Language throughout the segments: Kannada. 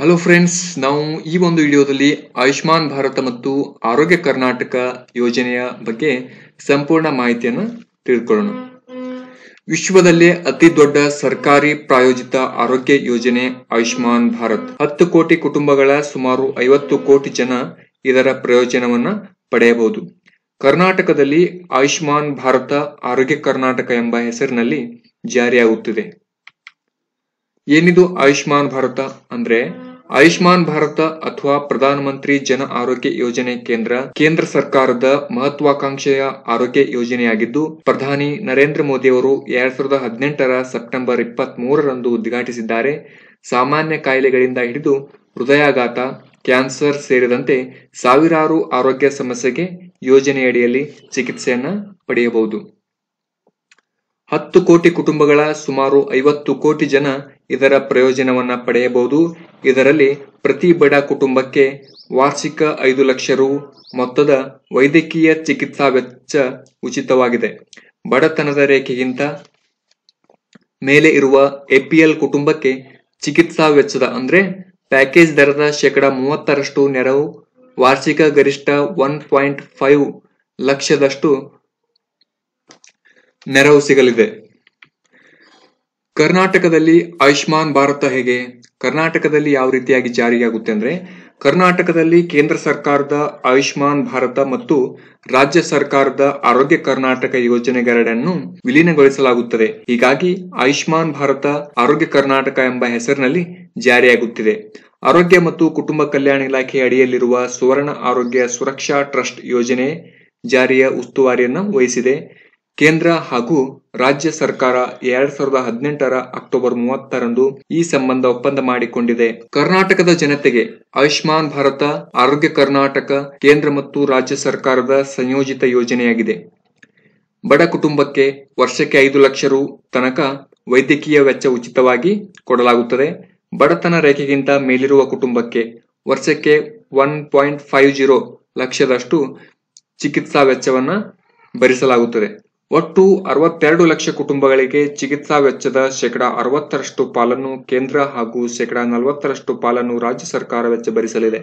ಹಲೋ ಫ್ರೆಂಡ್ಸ್ ನಾವು ಈ ಒಂದು ವಿಡಿಯೋದಲ್ಲಿ ಆಯುಷ್ಮಾನ್ ಭಾರತ ಮತ್ತು ಆರೋಗ್ಯ ಕರ್ನಾಟಕ ಯೋಜನೆಯ ಬಗ್ಗೆ ಸಂಪೂರ್ಣ ಮಾಹಿತಿಯನ್ನು ತಿಳ್ಕೊಳ್ಳೋಣ. ವಿಶ್ವದಲ್ಲೇ ಅತಿ ದೊಡ್ಡ ಸರ್ಕಾರಿ ಪ್ರಾಯೋಜಿತ ಆರೋಗ್ಯ ಯೋಜನೆ ಆಯುಷ್ಮಾನ್ ಭಾರತ್. ಹತ್ತು ಕೋಟಿ ಕುಟುಂಬಗಳ ಸುಮಾರು ಐವತ್ತು ಕೋಟಿ ಜನ ಇದರ ಪ್ರಯೋಜನವನ್ನ ಪಡೆಯಬಹುದು. ಕರ್ನಾಟಕದಲ್ಲಿ ಆಯುಷ್ಮಾನ್ ಭಾರತ ಆರೋಗ್ಯ ಕರ್ನಾಟಕ ಎಂಬ ಹೆಸರಿನಲ್ಲಿ ಜಾರಿಯಾಗುತ್ತಿದೆ. ಏನಿದು ಆಯುಷ್ಮಾನ್ ಭಾರತ ಅಂದ್ರೆ? ಆಯುಷ್ಮಾನ್ ಭಾರತ ಅಥವಾ ಪ್ರಧಾನ ಮಂತ್ರಿ ಜನ ಆರೋಗ್ಯ ಯೋಜನೆ ಕೇಂದ್ರ ಕೇಂದ್ರ ಸರ್ಕಾರದ ಮಹತ್ವಾಕಾಂಕ್ಷೆಯ ಆರೋಗ್ಯ ಯೋಜನೆಯಾಗಿದ್ದು, ಪ್ರಧಾನಿ ನರೇಂದ್ರ ಮೋದಿ ಅವರು ಎರಡ್ ಸಾವಿರದ ಹದಿನೆಂಟರ ಸೆಪ್ಟೆಂಬರ್ ಇಪ್ಪತ್ತ್ ಮೂರರಂದು ಉದ್ಘಾಟಿಸಿದ್ದಾರೆ. ಸಾಮಾನ್ಯ ಕಾಯಿಲೆಗಳಿಂದ ಹಿಡಿದು ಹೃದಯಾಘಾತ, ಕ್ಯಾನ್ಸರ್ ಸೇರಿದಂತೆ ಸಾವಿರಾರು ಆರೋಗ್ಯ ಸಮಸ್ಯೆಗೆ ಯೋಜನೆಯಡಿಯಲ್ಲಿ ಚಿಕಿತ್ಸೆಯನ್ನ ಪಡೆಯಬಹುದು. ಹತ್ತು ಕೋಟಿ ಕುಟುಂಬಗಳ ಸುಮಾರು ಐವತ್ತು ಕೋಟಿ ಜನ ಇದರ ಪ್ರಯೋಜನವನ್ನ ಪಡೆಯಬಹುದು. ಇದರಲ್ಲಿ ಪ್ರತಿ ಬಡ ಕುಟುಂಬಕ್ಕೆ ವಾರ್ಷಿಕ ಐದು ಲಕ್ಷ ರು ಮೊತ್ತದ ವೈದ್ಯಕೀಯ ಚಿಕಿತ್ಸಾ ವೆಚ್ಚ ಉಚಿತವಾಗಿದೆ. ಬಡತನದ ರೇಖೆಗಿಂತ ಮೇಲೆ ಇರುವ ಎಪಿಎಲ್ ಕುಟುಂಬಕ್ಕೆ ಚಿಕಿತ್ಸಾ ವೆಚ್ಚದ ಅಂದ್ರೆ ಪ್ಯಾಕೇಜ್ ದರದ ಶೇಕಡ ಮೂವತ್ತರಷ್ಟು ನೆರವು ವಾರ್ಷಿಕ ಗರಿಷ್ಠ ಒನ್ ಪಾಯಿಂಟ್ ಫೈವ್ ಲಕ್ಷದಷ್ಟು ನೆರವು ಸಿಗಲಿದೆ. ಕರ್ನಾಟಕದಲ್ಲಿ ಆಯುಷ್ಮಾನ್ ಭಾರತ ಹೇಗೆ? ಕರ್ನಾಟಕದಲ್ಲಿ ಯಾವ ರೀತಿಯಾಗಿ ಜಾರಿಯಾಗುತ್ತೆ ಅಂದ್ರೆ, ಕರ್ನಾಟಕದಲ್ಲಿ ಕೇಂದ್ರ ಸರ್ಕಾರದ ಆಯುಷ್ಮಾನ್ ಭಾರತ ಮತ್ತು ರಾಜ್ಯ ಸರ್ಕಾರದ ಆರೋಗ್ಯ ಕರ್ನಾಟಕ ಯೋಜನೆಗಳೆರಡನ್ನು ವಿಲೀನಗೊಳಿಸಲಾಗುತ್ತದೆ. ಹೀಗಾಗಿ ಆಯುಷ್ಮಾನ್ ಭಾರತ ಆರೋಗ್ಯ ಕರ್ನಾಟಕ ಎಂಬ ಹೆಸರಿನಲ್ಲಿ ಜಾರಿಯಾಗುತ್ತಿದೆ. ಆರೋಗ್ಯ ಮತ್ತು ಕುಟುಂಬ ಕಲ್ಯಾಣ ಇಲಾಖೆ ಅಡಿಯಲ್ಲಿರುವ ಸುವರ್ಣ ಆರೋಗ್ಯ ಸುರಕ್ಷಾ ಟ್ರಸ್ಟ್ ಯೋಜನೆ ಜಾರಿಯ ಉಸ್ತುವಾರಿಯನ್ನು ವಹಿಸಿದೆ. ಕೇಂದ್ರ ಹಾಗೂ ರಾಜ್ಯ ಸರ್ಕಾರ ಎರಡ್ ಸಾವಿರದ ಹದಿನೆಂಟರ ಅಕ್ಟೋಬರ್ ಮೂವತ್ತರಂದು ಈ ಸಂಬಂಧ ಒಪ್ಪಂದ ಮಾಡಿಕೊಂಡಿದೆ. ಕರ್ನಾಟಕದ ಜನತೆಗೆ ಆಯುಷ್ಮಾನ್ ಭಾರತ, ಆರೋಗ್ಯ ಕರ್ನಾಟಕ, ಕೇಂದ್ರ ಮತ್ತು ರಾಜ್ಯ ಸರ್ಕಾರದ ಸಂಯೋಜಿತ ಯೋಜನೆಯಾಗಿದೆ. ಬಡ ಕುಟುಂಬಕ್ಕೆ ವರ್ಷಕ್ಕೆ ಐದು ಲಕ್ಷ ರು ತನಕ ವೈದ್ಯಕೀಯ ವೆಚ್ಚ ಉಚಿತವಾಗಿ ಕೊಡಲಾಗುತ್ತದೆ. ಬಡತನ ರೇಖೆಗಿಂತ ಮೇಲಿರುವ ಕುಟುಂಬಕ್ಕೆ ವರ್ಷಕ್ಕೆ ಒನ್ ಪಾಯಿಂಟ್ ಫೈವ್ ಜೀರೋ ಲಕ್ಷದಷ್ಟು ಚಿಕಿತ್ಸಾ ವೆಚ್ಚವನ್ನು ಭರಿಸಲಾಗುತ್ತದೆ. ಒಟ್ಟು ಅರವತ್ತೆರಡು ಲಕ್ಷ ಕುಟುಂಬಗಳಿಗೆ ಚಿಕಿತ್ಸಾ ವೆಚ್ಚದ ಶೇಕಡ ಅರವತ್ತರಷ್ಟು ಪಾಲನ್ನು ಕೇಂದ್ರ ಹಾಗೂ ಶೇಕಡ ನಲವತ್ತರಷ್ಟು ಪಾಲನ್ನು ರಾಜ್ಯ ಸರ್ಕಾರ ವೆಚ್ಚ ಭರಿಸಲಿದೆ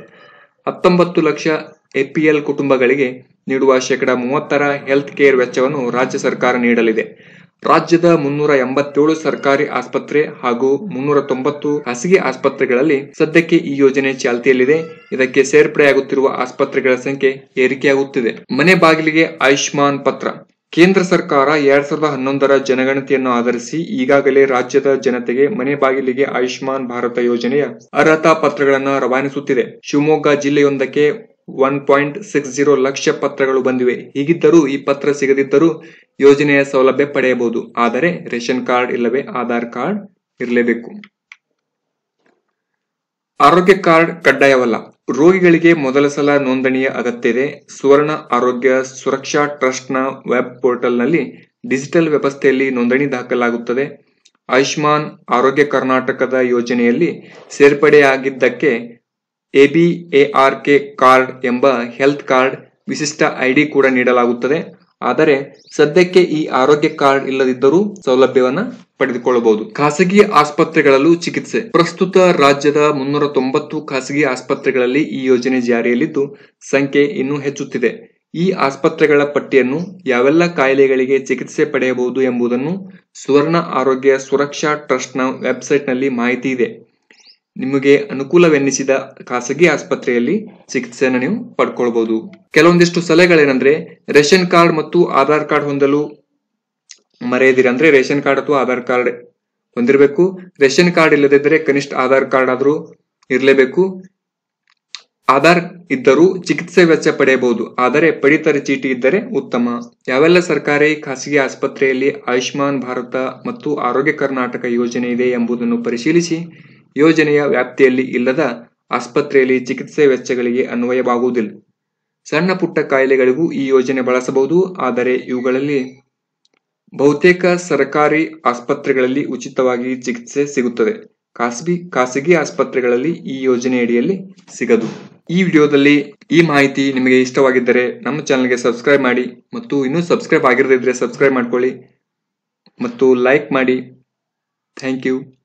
ಹತ್ತೊಂಬತ್ತು ಲಕ್ಷ ಎಪಿಎಲ್ ಕುಟುಂಬಗಳಿಗೆ ನೀಡುವ ಶೇಕಡ ಮೂವತ್ತರ ಹೆಲ್ತ್ ಕೇರ್ ವೆಚ್ಚವನ್ನು ರಾಜ್ಯ ಸರ್ಕಾರ ನೀಡಲಿದೆ. ರಾಜ್ಯದ ಮುನ್ನೂರ ಎಂಬತ್ತೇಳು ಸರ್ಕಾರಿ ಆಸ್ಪತ್ರೆ ಹಾಗೂ ಮುನ್ನೂರ ತೊಂಬತ್ತು ಖಾಸಗಿ ಆಸ್ಪತ್ರೆಗಳಲ್ಲಿ ಸದ್ಯಕ್ಕೆ ಈ ಯೋಜನೆ ಚಾಲ್ತಿಯಲ್ಲಿದೆ. ಇದಕ್ಕೆ ಸೇರ್ಪಡೆಯಾಗುತ್ತಿರುವ ಆಸ್ಪತ್ರೆಗಳ ಸಂಖ್ಯೆ ಏರಿಕೆಯಾಗುತ್ತಿದೆ. ಮನೆ ಬಾಗಿಲಿಗೆ ಆಯುಷ್ಮಾನ್ ಪತ್ರ. ಕೇಂದ್ರ ಸರ್ಕಾರ ಎರಡ್ ಸಾವಿರದ ಹನ್ನೊಂದರ ಜನಗಣತಿಯನ್ನು ಆಧರಿಸಿ ಈಗಾಗಲೇ ರಾಜ್ಯದ ಜನತೆಗೆ ಮನೆ ಬಾಗಿಲಿಗೆ ಆಯುಷ್ಮಾನ್ ಭಾರತ ಯೋಜನೆಯ ಅರ್ಹತಾ ಪತ್ರಗಳನ್ನು ರವಾನಿಸುತ್ತಿದೆ. Shivamogga ಜಿಲ್ಲೆಯೊಂದಕ್ಕೆ one point six zero lakh ಪತ್ರಗಳು ಬಂದಿವೆ. ಹೀಗಿದ್ದರೂ ಈ ಪತ್ರ ಸಿಗದಿದ್ದರೂ ಯೋಜನೆಯ ಸೌಲಭ್ಯ ಪಡೆಯಬಹುದು. ಆದರೆ ರೇಷನ್ ಕಾರ್ಡ್ ಇಲ್ಲವೇ ಆಧಾರ್ ಕಾರ್ಡ್ ಇರಲೇಬೇಕು. ಆರೋಗ್ಯ ಕಾರ್ಡ್ ಕಡ್ಡಾಯವಲ್ಲ. ರೋಗಿಗಳಿಗೆ ಮೊದಲ ಸಲ ನೋಂದಣಿಯ ಅಗತ್ಯ ಇದೆ ಸುವರ್ಣ ಆರೋಗ್ಯ ಸುರಕ್ಷಾ ಟ್ರಸ್ಟ್ನ ವೆಬ್ ಪೋರ್ಟಲ್ನಲ್ಲಿ ಡಿಜಿಟಲ್ ವ್ಯವಸ್ಥೆಯಲ್ಲಿ ನೋಂದಣಿ ದಾಖಲಾಗುತ್ತದೆ. ಆಯುಷ್ಮಾನ್ ಆರೋಗ್ಯ ಕರ್ನಾಟಕದ ಯೋಜನೆಯಲ್ಲಿ ಸೇರ್ಪಡೆಯಾಗಿದ್ದಕ್ಕೆ ಎಬಿಎಆರ್ಕೆ ಕಾರ್ಡ್ ಎಂಬ ಹೆಲ್ತ್ ಕಾರ್ಡ್ ವಿಶಿಷ್ಟ ಐಡಿ ಕೂಡ ನೀಡಲಾಗುತ್ತದೆ. ಆದರೆ ಸದ್ಯಕ್ಕೆ ಈ ಆರೋಗ್ಯ ಕಾರ್ಡ್ ಇಲ್ಲದಿದ್ದರೂ ಸೌಲಭ್ಯವನ್ನ ಪಡೆದುಕೊಳ್ಳಬಹುದು. ಖಾಸಗಿ ಆಸ್ಪತ್ರೆಗಳಲ್ಲೂ ಚಿಕಿತ್ಸೆ. ಪ್ರಸ್ತುತ ರಾಜ್ಯದ ಮುನ್ನೂರ ತೊಂಬತ್ತು ಖಾಸಗಿ ಆಸ್ಪತ್ರೆಗಳಲ್ಲಿ ಈ ಯೋಜನೆ ಜಾರಿಯಲ್ಲಿದ್ದು, ಸಂಖ್ಯೆ ಇನ್ನೂ ಹೆಚ್ಚುತ್ತಿದೆ. ಈ ಆಸ್ಪತ್ರೆಗಳ ಪಟ್ಟಿಯನ್ನು ಯಾವೆಲ್ಲ ಕಾಯಿಲೆಗಳಿಗೆ ಚಿಕಿತ್ಸೆ ಪಡೆಯಬಹುದು ಎಂಬುದನ್ನು ಸುವರ್ಣ ಆರೋಗ್ಯ ಸುರಕ್ಷಾ ಟ್ರಸ್ಟ್ನ ವೆಬ್ಸೈಟ್ನಲ್ಲಿ ಮಾಹಿತಿ ಇದೆ. ನಿಮಗೆ ಅನುಕೂಲವೆನ್ನಿಸಿದ ಖಾಸಗಿ ಆಸ್ಪತ್ರೆಯಲ್ಲಿ ಚಿಕಿತ್ಸೆಯನ್ನು ನೀವು ಪಡ್ಕೊಳ್ಬಹುದು ಕೆಲವೊಂದಿಷ್ಟು ಸಲಹೆಗಳೇನಂದ್ರೆ, ರೇಷನ್ ಕಾರ್ಡ್ ಮತ್ತು ಆಧಾರ್ ಕಾರ್ಡ್ ಹೊಂದಲು ಮರೆಯದಿರ, ಅಂದ್ರೆ ರೇಷನ್ ಕಾರ್ಡ್ ಅಥವಾ ಆಧಾರ್ ಕಾರ್ಡ್ ಹೊಂದಿರಬೇಕು. ರೇಷನ್ ಕಾರ್ಡ್ ಇಲ್ಲದಿದ್ದರೆ ಕನಿಷ್ಠ ಆಧಾರ್ ಕಾರ್ಡ್ ಆದರೂ ಇರಲೇಬೇಕು. ಆಧಾರ್ ಇದ್ದರೂ ಚಿಕಿತ್ಸೆ ವೆಚ್ಚ ಪಡೆಯಬಹುದು. ಆದರೆ ಪಡಿತರ ಚೀಟಿ ಇದ್ದರೆ ಉತ್ತಮ. ಯಾವೆಲ್ಲ ಸರ್ಕಾರಿ, ಖಾಸಗಿ ಆಸ್ಪತ್ರೆಯಲ್ಲಿ ಆಯುಷ್ಮಾನ್ ಭಾರತ ಮತ್ತು ಆರೋಗ್ಯ ಕರ್ನಾಟಕ ಯೋಜನೆ ಇದೆ ಎಂಬುದನ್ನು ಪರಿಶೀಲಿಸಿ. ಯೋಜನೆಯ ವ್ಯಾಪ್ತಿಯಲ್ಲಿ ಇಲ್ಲದ ಆಸ್ಪತ್ರೆಯಲ್ಲಿ ಚಿಕಿತ್ಸೆ ವೆಚ್ಚಗಳಿಗೆ ಅನ್ವಯವಾಗುವುದಿಲ್ಲ. ಸಣ್ಣ ಪುಟ್ಟ ಕಾಯಿಲೆಗಳಿಗೂ ಈ ಯೋಜನೆ ಬಳಸಬಹುದು, ಆದರೆ ಇವುಗಳಲ್ಲಿ ಬಹುತೇಕ ಸರ್ಕಾರಿ ಆಸ್ಪತ್ರೆಗಳಲ್ಲಿ ಉಚಿತವಾಗಿ ಚಿಕಿತ್ಸೆ ಸಿಗುತ್ತದೆ. ಖಾಸಗಿ ಖಾಸಗಿ ಆಸ್ಪತ್ರೆಗಳಲ್ಲಿ ಈ ಯೋಜನೆಯಡಿಯಲ್ಲಿ ಸಿಗದು. ಈ ವಿಡಿಯೋದಲ್ಲಿ ಈ ಮಾಹಿತಿ ನಿಮಗೆ ಇಷ್ಟವಾಗಿದ್ದರೆ ನಮ್ಮ ಚಾನಲ್ಗೆ ಸಬ್ಸ್ಕ್ರೈಬ್ ಮಾಡಿ ಮತ್ತು ಇನ್ನೂ ಸಬ್ಸ್ಕ್ರೈಬ್ ಆಗಿರದಿದ್ದರೆ ಸಬ್ಸ್ಕ್ರೈಬ್ ಮಾಡ್ಕೊಳ್ಳಿ ಮತ್ತು ಲೈಕ್ ಮಾಡಿ. Thank you.